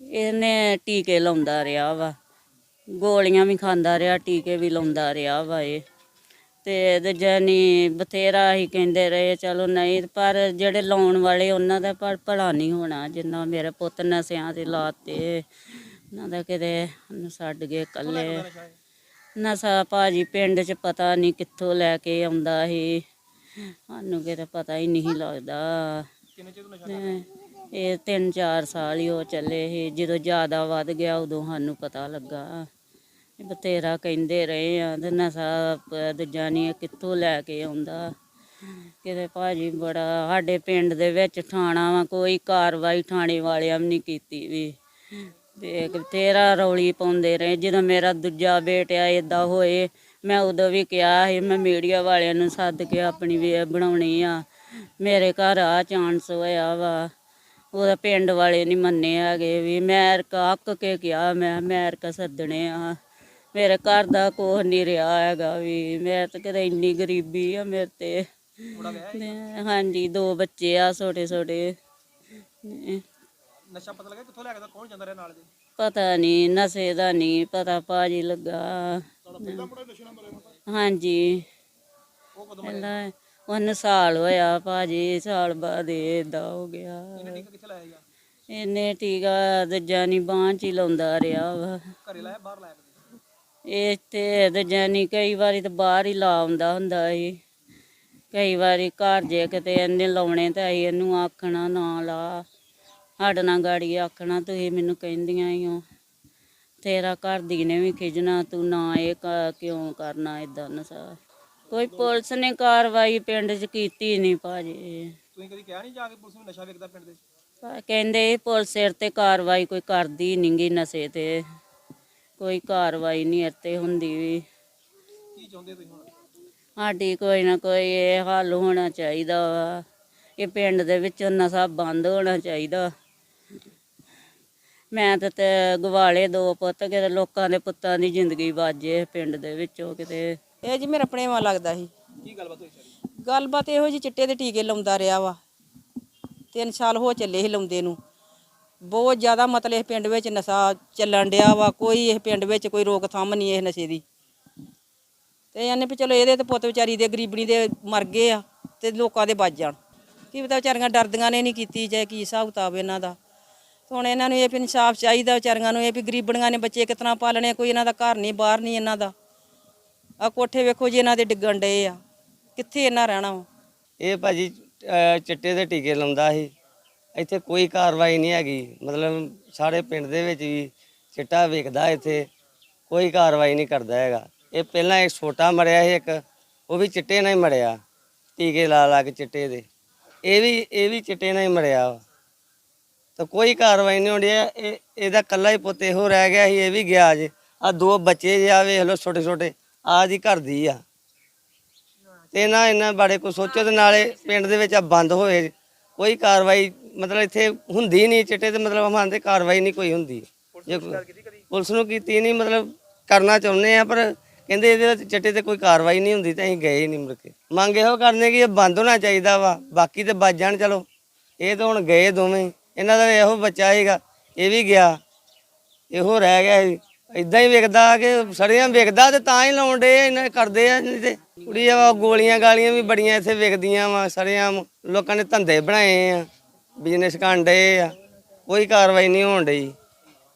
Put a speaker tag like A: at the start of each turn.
A: ਇਹਨੇ ਟੀਕੇ ਲਾਉਂਦਾ ਰਿਹਾ ਵਾ। ਗੋਲੀਆਂ ਵੀ ਖਾਂਦਾ ਰਿਹਾ, ਟੀਕੇ ਵੀ ਲਾਉਂਦਾ ਰਿਹਾ ਵਾ ਇਹ। ਤੇ ਦੂਜਾ ਨੀ, ਬਥੇਰਾ ਹੀ ਕਹਿੰਦੇ ਰਹੇ, ਚਲੋ ਨਹੀਂ, ਪਰ ਜਿਹੜੇ ਲਾਉਣ ਵਾਲੇ ਉਹਨਾਂ ਦਾ ਪਰ ਭਲਾ ਨਹੀਂ ਹੋਣਾ, ਜਿੰਨਾ ਮੇਰੇ ਪੁੱਤ ਨਸਿਆਂ ਤੇ ਲਾਤੇ। ਉਹਨਾਂ ਦਾ ਕਿਤੇ ਛੱਡ ਗਏ ਇਕੱਲੇ। ਨਸ਼ਾ ਭਾਜੀ ਪਿੰਡ 'ਚ ਪਤਾ ਨਹੀਂ ਕਿੱਥੋਂ ਲੈ ਕੇ ਆਉਂਦਾ ਸੀ। ਸਾਨੂੰ ਕਿਤੇ ਪਤਾ ਹੀ ਨਹੀਂ ਲੱਗਦਾ।
B: ਕਿੰਨੇ ਚਿਰ ਨਸ਼ਾ
A: ਇਹ ਤਿੰਨ ਚਾਰ ਸਾਲ ਹੀ ਉਹ ਚੱਲੇ ਸੀ। ਜਦੋਂ ਜ਼ਿਆਦਾ ਵੱਧ ਗਿਆ, ਉਦੋਂ ਸਾਨੂੰ ਪਤਾ ਲੱਗਾ। ਇਹ ਬਥੇਰਾ ਕਹਿੰਦੇ ਰਹੇ ਆ, ਤੇ ਨਸ਼ਾ ਦੂਜਾ ਨਹੀਂ ਕਿੱਥੋਂ ਲੈ ਕੇ ਆਉਂਦਾ? ਕਿਤੇ ਭਾਜੀ ਬੜਾ, ਸਾਡੇ ਪਿੰਡ ਦੇ ਵਿੱਚ ਥਾਣਾ ਵਾ, ਕੋਈ ਕਾਰਵਾਈ ਥਾਣੇ ਵਾਲਿਆਂ ਵੀ ਨਹੀਂ ਕੀਤੀ ਵੀ। ਤੇ ਬਥੇਰਾ ਰੌਲੀ ਪਾਉਂਦੇ ਰਹੇ। ਜਦੋਂ ਮੇਰਾ ਦੂਜਾ ਬੇਟਾ ਇਦਾਂ ਹੋਏ, ਮੈਂ ਉਦੋਂ ਵੀ ਕਿਹਾ ਸੀ, ਮੈਂ ਮੀਡੀਆ ਵਾਲਿਆਂ ਨੂੰ ਸੱਦ ਕੇ ਆਪਣੀ ਵੀ ਬਣਾਉਣੀ ਆ। ਮੇਰੇ ਘਰ ਆ ਚਾਂਸ ਹੋਇਆ ਵਾ। ਉਹਦਾ ਪਿੰਡ ਵਾਲੇ ਨਹੀਂ ਮੰਨੇ ਹੈਗੇ ਵੀ ਮੈਂ ਅੱਕ ਕੇ ਕਿਹਾ ਮੈਂ ਮੈਂ ਅਰਕਾ ਸੱਦਣੇ ਆ। ਮੇਰੇ ਘਰ ਦਾ ਕੁਛ ਨਹੀਂ ਰਿਹਾ ਹੈਗਾ ਵੀ ਮੈਂ ਤਾਂ ਕਿਤੇ ਇੰਨੀ ਗਰੀਬੀ ਆ ਮੇਰੇ ਤੇ? ਤੇ ਹਾਂਜੀ ਦੋ ਬੱਚੇ ਆ ਛੋਟੇ ਛੋਟੇ।
B: ਨਸ਼ਾ ਪਤਾ ਲੱਗਾ ਕਿੱਥੋਂ ਲੈ ਕੇ ਆਉਂਦਾ ਕੌਣ ਜਾਂਦਾ ਰਿਹਾ ਨਾਲ ਦੇ
A: ਪਤਾ ਨਹੀਂ ਨਸ਼ੇ ਦਾ ਨਹੀਂ ਪਤਾ ਭਾਜੀ ਲੱਗਾ। ਹਾਂਜੀ।
B: ਉਹ ਕਦੋਂ
A: ਪਹਿਲਾਂ ਉਹਨੂੰ ਸਾਲ ਹੋਇਆ ਭਾਜੀ ਸਾਲ ਬਾਅਦ ਏਦਾਂ ਹੋ ਗਿਆ।
B: ਕਿੱਥੇ ਲਾਇਆ
A: ਇਹਨੇ ਟੀਕਾ ਦੂਜਾ ਨਹੀਂ ਬਾਂਹ ਚ ਹੀ ਲਾਉਂਦਾ ਰਿਹਾ ਵਾ।
B: ਘਰੇ ਲਾਇਆ ਬਾਹਰ ਲਾਇਆ
A: ਇੱਥੇ ਦੂਜਾ ਨਹੀਂ ਕਈ ਵਾਰੀ ਤਾਂ ਬਾਹਰ ਹੀ ਲਾ ਆਉਂਦਾ ਹੁੰਦਾ ਸੀ। ਕਈ ਵਾਰੀ ਘਰ ਜੇ ਕਿਤੇ ਇਹਨੇ ਲਾਉਣੇ ਤਾਂ ਅਸੀਂ ਇਹਨੂੰ ਆਖਣਾ ਨਾ ਲਾ। ਸਾਡੇ ਨਾਲ ਗਾੜੀ ਆਖਣਾ ਤੁਸੀਂ ਮੈਨੂੰ ਕਹਿੰਦੀਆਂ ਹੀ ਹੋ ਤੇਰਾ ਘਰ ਦੀ ਨੇ ਵੀ ਖਿਜਣਾ ਤੂੰ ਨਾ ਇਹ ਕ- ਕਿਉਂ ਕਰਨਾ ਇਦਾਂ ਨਸ਼ਾ? ਕੋਈ ਪੁਲਿਸ ਨੇ ਕਾਰਵਾਈ ਪਿੰਡ 'ਚ ਕੀਤੀ ਨਹੀਂ ਭਾਜੀ।
B: ਤੁਸੀਂ ਕਦੀ ਕਿਹਾ ਨਹੀਂ ਜਾ ਕੇ ਪੁਲਿਸ ਨੂੰ ਨਸ਼ਾ ਵੇਚਦਾ ਪਿੰਡ ਦੇ?
A: ਪਰ ਕਹਿੰਦੇ ਪੁਲਿਸ ਸਿਰ ਤੇ ਕਾਰਵਾਈ ਕੋਈ ਕਰਦੀ ਨਹੀਂਗੀ ਨਸ਼ੇ ਤੇ। ਕੋਈ ਕਾਰਵਾਈ ਨਹੀਂ ਇੱਥੇ ਹੁੰਦੀ ਵੀ।
B: ਕੀ ਚਾਹੁੰਦੇ ਤੁਸੀਂ ਹੁਣ?
A: ਸਾਡੀ ਕੋਈ ਨਾ ਕੋਈ ਇਹ ਹੱਲ ਹੋਣਾ ਚਾਹੀਦਾ ਵਾ। ਇਹ ਪਿੰਡ ਦੇ ਵਿੱਚ ਨਸ਼ਾ ਬੰਦ ਹੋਣਾ ਚਾਹੀਦਾ। ਮੈਂ ਤਾਂ ਤੇ ਗਵਾਲੇ ਦੋ ਪੁੱਤ ਕਿਤੇ ਲੋਕਾਂ ਦੇ ਪੁੱਤਾਂ ਦੀ ਜ਼ਿੰਦਗੀ ਬਾਜੇ ਪਿੰਡ ਦੇ ਵਿੱਚੋਂ ਕਿਤੇ।
C: ਇਹ ਜੀ ਮੇਰਾ ਪ੍ਰੇਮਾ ਲੱਗਦਾ ਸੀ।
B: ਕੀ ਗੱਲਬਾਤ ਹੋਈ ਸਾਰੀ?
C: ਗੱਲਬਾਤ ਇਹੋ ਜੀ ਚਿੱਟੇ ਦੇ ਟੀਕੇ ਲਾਉਂਦਾ ਰਿਹਾ ਵਾ। ਤਿੰਨ ਸਾਲ ਹੋ ਚੱਲੇ ਸੀ ਲਾਉਂਦੇ ਨੂੰ। ਬਹੁਤ ਜ਼ਿਆਦਾ ਮਤਲਬ ਇਹ ਪਿੰਡ ਵਿੱਚ ਨਸ਼ਾ ਚੱਲਣ ਡਿਆ ਵਾ। ਕੋਈ ਇਹ ਪਿੰਡ ਵਿੱਚ ਕੋਈ ਰੋਕਥਾਮ ਨਹੀਂ ਇਹ ਨਸ਼ੇ ਦੀ। ਤੇ ਇਹਨੇ ਵੀ ਚਲੋ ਇਹਦੇ ਤੇ ਪੁੱਤ ਵਿਚਾਰੀ ਦੇ ਗਰੀਬਣੀ ਦੇ ਮਰ ਗਏ ਆ ਤੇ ਲੋਕਾਂ ਦੇ ਬਚ ਜਾਣ। ਕੀ ਪਤਾ ਵਿਚਾਰੀਆਂ ਡਰਦੀਆਂ ਨੇ ਨਹੀਂ ਕੀਤੀ ਜਾਂ ਕੀ ਹਿਸਾਬ ਕਿਤਾਬ ਇਹਨਾਂ ਦਾ। ਹੁਣ ਇਹਨਾਂ ਨੂੰ ਇਹ ਵੀ ਇਨਸਾਫ ਚਾਹੀਦਾ ਵਿਚਾਰੀਆਂ ਨੂੰ ਇਹ ਵੀ ਗਰੀਬਣੀਆਂ ਨੇ ਬੱਚੇ ਕਿਤਨਾ ਪਾਲਣੇ ਕੋਈ ਇਹਨਾਂ ਦਾ ਘਰ ਨਹੀਂ ਬਾਹਰ ਨਹੀਂ ਇਹਨਾਂ ਦਾ। ਆ ਕੋਠੇ ਵੇਖੋ ਜੀ, ਇਹਨਾਂ ਦੇ ਡਿੱਗਣ ਡਏ ਆ। ਕਿੱਥੇ ਇਹਨਾਂ ਰਹਿਣਾ ਵਾ?
D: ਇਹ ਭਾਜੀ, ਅਹ ਚਿੱਟੇ ਦੇ ਟੀਕੇ ਲਾਉਂਦਾ ਸੀ। ਇੱਥੇ ਕੋਈ ਕਾਰਵਾਈ ਨਹੀਂ ਹੈਗੀ। ਮਤਲਬ ਸਾਰੇ ਪਿੰਡ ਦੇ ਵਿੱਚ ਵੀ ਚਿੱਟਾ ਵੇਖਦਾ ਇੱਥੇ। ਕੋਈ ਕਾਰਵਾਈ ਨਹੀਂ ਕਰਦਾ ਹੈਗਾ। ਇਹ ਪਹਿਲਾਂ ਇੱਕ ਛੋਟਾ ਮਰਿਆ ਸੀ ਇੱਕ, ਉਹ ਵੀ ਚਿੱਟੇ ਨਾਲ ਹੀ ਮਰਿਆ। ਟੀਕੇ ਲਾ ਲਾ ਕੇ ਚਿੱਟੇ ਦੇ। ਇਹ ਵੀ ਇਹ ਵੀ ਚਿੱਟੇ ਨਾਲ ਹੀ ਮਰਿਆ ਵਾ। ਤਾਂ ਕੋਈ ਕਾਰਵਾਈ ਨਹੀਂ ਹੁੰਦੀ। ਇਹ ਇਹਦਾ ਕੱਲਾ ਹੀ ਪੁੱਤ ਇਹੋ ਰਹਿ ਗਿਆ ਸੀ, ਇਹ ਵੀ ਗਿਆ ਜੇ। ਆ ਦੋ ਬੱਚੇ ਜੇ ਆ, ਵੇਖ ਲਓ ਛੋਟੇ ਛੋਟੇ ਆ ਦੀ ਘਰ ਦੀ ਆ। ਤੇ ਨਾ ਇਹਨਾਂ ਬਾਰੇ ਕੋਈ ਸੋਚੋ ਤੇ ਨਾਲੇ ਪਿੰਡ ਦੇ ਵਿੱਚ ਆ ਬੰਦ ਹੋਏ। ਕੋਈ ਕਾਰਵਾਈ ਮਤਲਬ ਇੱਥੇ ਹੁੰਦੀ ਨਹੀਂ ਚਿੱਟੇ ਤੇ ਮਤਲਬ ਹਮਾਂ ਤੇ ਕਾਰਵਾਈ ਨਹੀਂ ਕੋਈ ਹੁੰਦੀ। ਜੇ ਪੁਲਿਸ ਨੂੰ ਕੀਤੀ ਨਹੀਂ ਮਤਲਬ ਕਰਨਾ ਚਾਹੁੰਦੇ ਆ ਪਰ ਕਹਿੰਦੇ ਇਹਦੇ ਵਿੱਚ ਚਿੱਟੇ ਤੇ ਕੋਈ ਕਾਰਵਾਈ ਨਹੀਂ ਹੁੰਦੀ ਤਾਂ ਅਸੀਂ ਗਏ ਨਹੀਂ ਮੁੜ ਕੇ। ਮੰਗ ਇਹੋ ਕਰਨੇ ਕਿ ਇਹ ਬੰਦ ਹੋਣਾ ਚਾਹੀਦਾ ਵਾ ਬਾਕੀ ਤੇ ਬਚ ਜਾਣ ਚਲੋ। ਇਹ ਤਾਂ ਹੁਣ ਗਏ ਦੋਵੇਂ ਇਹਨਾਂ ਦਾ ਇਹੋ ਬੱਚਾ ਹੈਗਾ ਇਹ ਵੀ ਗਿਆ ਇਹੋ ਰਹਿ ਗਿਆ ਇਦਾਂ ਹੀ ਵਿਕਦਾ ਕਿ ਸੜੀਆਂ ਵਿਕਦਾ ਤੇ ਤਾਂ ਹੀ ਲਾਉਣ ਡੇ ਇਹਨਾਂ ਕਰਦੇ ਆ ਨਹੀਂ ਤੇ। ਕੁੜੀ ਆ ਗੋਲੀਆਂ ਗਾਲੀਆਂ ਵੀ ਬੜੀਆਂ ਇੱਥੇ ਵਿਕਦੀਆਂ ਵਾ, ਸੜੀਆਂ ਲੋਕਾਂ ਨੇ ਧੰਦੇ ਬਣਾਏ ਆ ਬਿਜ਼ਨਸ ਕਰਨ ਡੇ ਆ, ਕੋਈ ਕਾਰਵਾਈ ਨਹੀਂ ਹੋਣ ਡਈ।